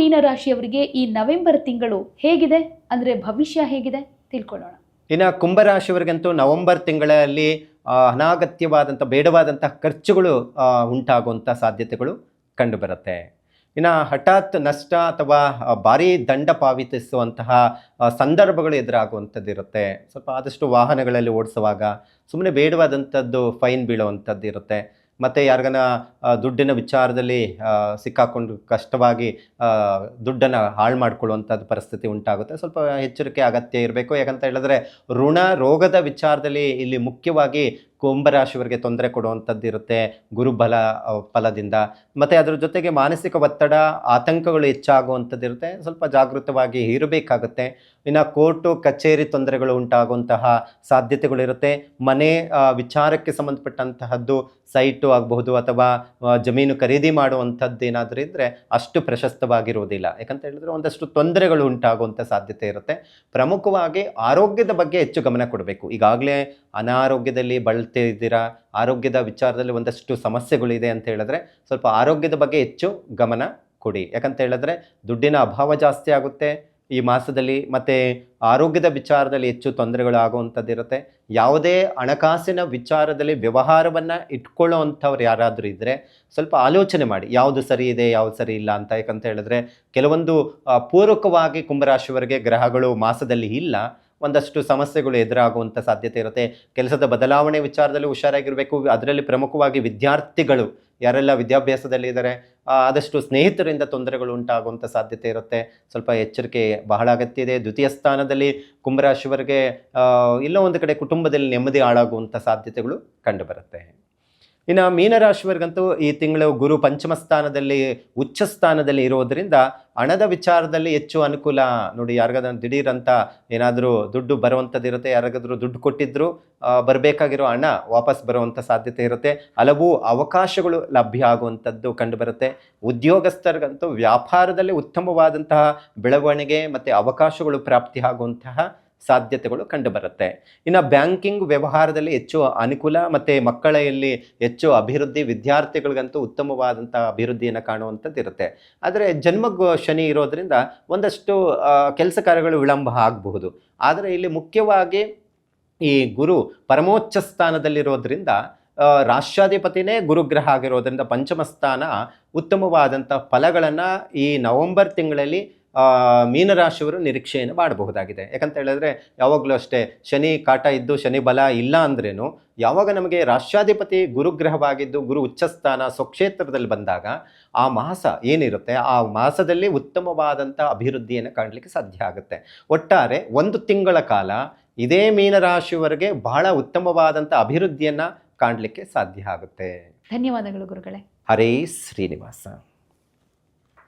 ಮೀನರಾಶಿಯವರಿಗೆ ಈ ನವೆಂಬರ್ ತಿಂಗಳು ಹೇಗಿದೆ? ಅಂದರೆ ಭವಿಷ್ಯ ಹೇಗಿದೆ? ತಿಳ್ಕೊಳ್ಳೋಣ. ಇನ್ನು ಕುಂಭರಾಶಿಯವರಿಗಂತೂ ನವೆಂಬರ್ ತಿಂಗಳಲ್ಲಿ ಅನಾಗತ್ಯವಾದಂಥ, ಬೇಡವಾದಂಥ ಖರ್ಚುಗಳು ಉಂಟಾಗುವಂಥ ಸಾಧ್ಯತೆಗಳು ಕಂಡುಬರುತ್ತೆ. ಇನ್ನು ಹಠಾತ್ ನಷ್ಟ ಅಥವಾ ಭಾರೀ ದಂಡ ಪಾವತಿಸುವಂತಹ ಸಂದರ್ಭಗಳು ಎದುರಾಗುವಂಥದ್ದು ಇರುತ್ತೆ ಸ್ವಲ್ಪ ಆದಷ್ಟು ವಾಹನಗಳಲ್ಲಿ ಓಡಿಸುವಾಗ ಸುಮ್ಮನೆ ಬೇಡವಾದಂಥದ್ದು ಫೈನ್ ಬೀಳುವಂಥದ್ದು ಇರುತ್ತೆ ಮತ್ತು ಯಾರಿಗನ ದುಡ್ಡಿನ ವಿಚಾರದಲ್ಲಿ ಸಿಕ್ಕಾಕೊಂಡು ಕಷ್ಟವಾಗಿ ದುಡ್ಡನ್ನು ಹಾಳು ಮಾಡ್ಕೊಳ್ಳುವಂಥದ್ದು ಪರಿಸ್ಥಿತಿ ಉಂಟಾಗುತ್ತೆ. ಸ್ವಲ್ಪ ಎಚ್ಚರಿಕೆ ಅಗತ್ಯ ಇರಬೇಕು. ಯಾಕಂತ ಹೇಳಿದ್ರೆ, ಋಣ ರೋಗದ ವಿಚಾರದಲ್ಲಿ ಇಲ್ಲಿ ಮುಖ್ಯವಾಗಿ ಕುಂಭರಾಶಿಯವರಿಗೆ ತೊಂದರೆ ಕೊಡುವಂಥದ್ದು ಇರುತ್ತೆ, ಗುರುಬಲ ಫಲದಿಂದ. ಮತ್ತು ಅದರ ಜೊತೆಗೆ ಮಾನಸಿಕ ಒತ್ತಡ, ಆತಂಕಗಳು ಹೆಚ್ಚಾಗುವಂಥದ್ದು ಇರುತ್ತೆ. ಸ್ವಲ್ಪ ಜಾಗೃತವಾಗಿ ಇರಬೇಕಾಗುತ್ತೆ. ಇನ್ನು ಕೋರ್ಟು, ಕಚೇರಿ ತೊಂದರೆಗಳು ಉಂಟಾಗುವಂತಹ ಸಾಧ್ಯತೆಗಳಿರುತ್ತೆ. ಮನೆ ವಿಚಾರಕ್ಕೆ ಸಂಬಂಧಪಟ್ಟಂತಹದ್ದು, ಸೈಟು ಆಗಬಹುದು ಅಥವಾ ಜಮೀನು ಖರೀದಿ ಮಾಡುವಂಥದ್ದು ಏನಾದರೂ ಇದ್ದರೆ ಅಷ್ಟು ಪ್ರಶಸ್ತವಾಗಿರುವುದಿಲ್ಲ. ಯಾಕಂತ ಹೇಳಿದ್ರೆ ಒಂದಷ್ಟು ತೊಂದರೆಗಳು ಉಂಟಾಗುವಂಥ ಸಾಧ್ಯತೆ ಇರುತ್ತೆ. ಪ್ರಮುಖವಾಗಿ ಆರೋಗ್ಯದ ಬಗ್ಗೆ ಹೆಚ್ಚು ಗಮನ ಕೊಡಬೇಕು. ಈಗಾಗಲೇ ಅನಾರೋಗ್ಯದಲ್ಲಿ ಬಳಲ್ತಿದ್ದೀರಾ ಆರೋಗ್ಯದ ವಿಚಾರದಲ್ಲಿ ಒಂದಷ್ಟು ಸಮಸ್ಯೆಗಳಿದೆ ಅಂತ ಹೇಳಿದ್ರೆ ಸ್ವಲ್ಪ ಆರೋಗ್ಯದ ಬಗ್ಗೆ ಹೆಚ್ಚು ಗಮನ ಕೊಡಿ. ಯಾಕಂತ ಹೇಳಿದ್ರೆ ದುಡ್ಡಿನ ಅಭಾವ ಜಾಸ್ತಿ ಆಗುತ್ತೆ. ಈ ಮಾಸದಲ್ಲಿ ಮತ್ತು ಆರೋಗ್ಯದ ವಿಚಾರದಲ್ಲಿ ಹೆಚ್ಚು ತೊಂದರೆಗಳು ಇರುತ್ತೆ. ಯಾವುದೇ ಹಣಕಾಸಿನ ವಿಚಾರದಲ್ಲಿ ವ್ಯವಹಾರವನ್ನು ಇಟ್ಕೊಳ್ಳೋ ಅಂಥವ್ರು ಯಾರಾದರೂ ಇದ್ದರೆ ಸ್ವಲ್ಪ ಆಲೋಚನೆ ಮಾಡಿ. ಯಾವುದು ಸರಿ ಇದೆ, ಯಾವುದು ಸರಿ ಇಲ್ಲ ಅಂತ. ಯಾಕಂತ ಹೇಳಿದ್ರೆ ಕೆಲವೊಂದು ಪೂರಕವಾಗಿ ಕುಂಭರಾಶಿಯವರಿಗೆ ಗ್ರಹಗಳು ಮಾಸದಲ್ಲಿ ಇಲ್ಲ. ಒಂದಷ್ಟು ಸಮಸ್ಯೆಗಳು ಎದುರಾಗುವಂಥ ಸಾಧ್ಯತೆ ಇರುತ್ತೆ. ಕೆಲಸದ ಬದಲಾವಣೆ ವಿಚಾರದಲ್ಲಿ ಹುಷಾರಾಗಿರಬೇಕು. ಅದರಲ್ಲಿ ಪ್ರಮುಖವಾಗಿ ವಿದ್ಯಾರ್ಥಿಗಳು ಯಾರೆಲ್ಲ ವಿದ್ಯಾಭ್ಯಾಸದಲ್ಲಿ ಇದ್ದಾರೆ ಆದಷ್ಟು ಸ್ನೇಹಿತರಿಂದ ತೊಂದರೆಗಳು ಉಂಟಾಗುವಂಥ ಸಾಧ್ಯತೆ ಇರುತ್ತೆ. ಸ್ವಲ್ಪ ಎಚ್ಚರಿಕೆ ಬಹಳ ಅಗತ್ಯ ಇದೆ. ದ್ವಿತೀಯ ಸ್ಥಾನದಲ್ಲಿ ಕುಂಭರಾಶಿವರಿಗೆ ಇಲ್ಲೋ ಒಂದು ಕಡೆ ಕುಟುಂಬದಲ್ಲಿ ನೆಮ್ಮದಿ ಹಾಳಾಗುವಂಥ ಸಾಧ್ಯತೆಗಳು ಕಂಡುಬರುತ್ತೆ. ಇನ್ನು ಮೀನರಾಶಿಯವರಿಗಂತೂ ಈ ತಿಂಗಳು ಗುರು ಪಂಚಮ ಸ್ಥಾನದಲ್ಲಿ, ಉಚ್ಚ ಸ್ಥಾನದಲ್ಲಿ ಇರೋದರಿಂದ ಹಣದ ವಿಚಾರದಲ್ಲಿ ಹೆಚ್ಚು ಅನುಕೂಲ ನೋಡಿ, ಯಾರಿಗಾದ್ರೂ ದಿಢೀರಂತ ಏನಾದರೂ ದುಡ್ಡು ಬರುವಂಥದ್ದಿರುತ್ತೆ, ಯಾರಿಗಾದ್ರೂ ದುಡ್ಡು ಕೊಟ್ಟಿದ್ರು ಬರಬೇಕಾಗಿರೋ ಹಣ ವಾಪಸ್ ಬರುವಂಥ ಸಾಧ್ಯತೆ ಇರುತ್ತೆ. ಹಲವು ಅವಕಾಶಗಳು ಲಭ್ಯ ಆಗುವಂಥದ್ದು ಕಂಡುಬರುತ್ತೆ. ಉದ್ಯೋಗಸ್ಥರಿಗಂತೂ ವ್ಯಾಪಾರದಲ್ಲಿ ಉತ್ತಮವಾದಂತಹ ಬೆಳವಣಿಗೆ ಮತ್ತು ಅವಕಾಶಗಳು ಪ್ರಾಪ್ತಿ ಆಗುವಂತಹ ಸಾಧ್ಯತೆಗಳು ಕಂಡುಬರುತ್ತೆ. ಇನ್ನು ಬ್ಯಾಂಕಿಂಗ್ ವ್ಯವಹಾರದಲ್ಲಿ ಹೆಚ್ಚು ಅನುಕೂಲ ಮತ್ತು ಮಕ್ಕಳಲ್ಲಿ ಹೆಚ್ಚು ಅಭಿವೃದ್ಧಿ, ವಿದ್ಯಾರ್ಥಿಗಳಿಗಂತೂ ಉತ್ತಮವಾದಂಥ ಅಭಿವೃದ್ಧಿಯನ್ನು ಕಾಣುವಂಥದ್ದು ಇರುತ್ತೆ. ಆದರೆ ಜನ್ಮ ಶನಿ ಇರೋದರಿಂದ ಒಂದಷ್ಟು ಕೆಲಸ ಕಾರ್ಯಗಳು ವಿಳಂಬ ಆಗಬಹುದು. ಆದರೆ ಇಲ್ಲಿ ಮುಖ್ಯವಾಗಿ ಈ ಗುರು ಪರಮೋಚ್ಚ ಸ್ಥಾನದಲ್ಲಿರೋದ್ರಿಂದ ರಾಷ್ಟ್ರಾಧಿಪತಿನೇ ಗುರುಗ್ರಹ ಆಗಿರೋದ್ರಿಂದ ಪಂಚಮ ಸ್ಥಾನ ಉತ್ತಮವಾದಂಥ ಫಲಗಳನ್ನು ಈ ನವೆಂಬರ್ ತಿಂಗಳಲ್ಲಿ ಮೀನರಾಶಿಯವರು ನಿರೀಕ್ಷೆಯನ್ನು ಮಾಡಬಹುದಾಗಿದೆ ಯಾಕಂತ ಹೇಳಿದ್ರೆ ಯಾವಾಗಲೂ ಅಷ್ಟೇ ಶನಿ ಕಾಟ ಇದ್ದು ಶನಿ ಬಲ ಇಲ್ಲ ಅಂದ್ರೇನು ಯಾವಾಗ ನಮಗೆ ರಾಷ್ಟ್ರಾಧಿಪತಿ ಗುರುಗ್ರಹವಾಗಿದ್ದು ಗುರು ಉಚ್ಚಸ್ಥಾನ ಸ್ವಕ್ಷೇತ್ರದಲ್ಲಿ ಬಂದಾಗ ಆ ಮಾಸ ಏನಿರುತ್ತೆ ಆ ಮಾಸದಲ್ಲಿ ಉತ್ತಮವಾದಂಥ ಅಭಿವೃದ್ಧಿಯನ್ನು ಕಾಣಲಿಕ್ಕೆ ಸಾಧ್ಯ ಆಗುತ್ತೆ. ಒಟ್ಟಾರೆ ಒಂದು ತಿಂಗಳ ಕಾಲ ಇದೇ ಮೀನರಾಶಿಯವರೆಗೆ ಬಹಳ ಉತ್ತಮವಾದಂಥ ಅಭಿವೃದ್ಧಿಯನ್ನು ಕಾಣಲಿಕ್ಕೆ ಸಾಧ್ಯ ಆಗುತ್ತೆ. ಧನ್ಯವಾದಗಳು ಗುರುಗಳೇ. ಹರೇ ಶ್ರೀನಿವಾಸ.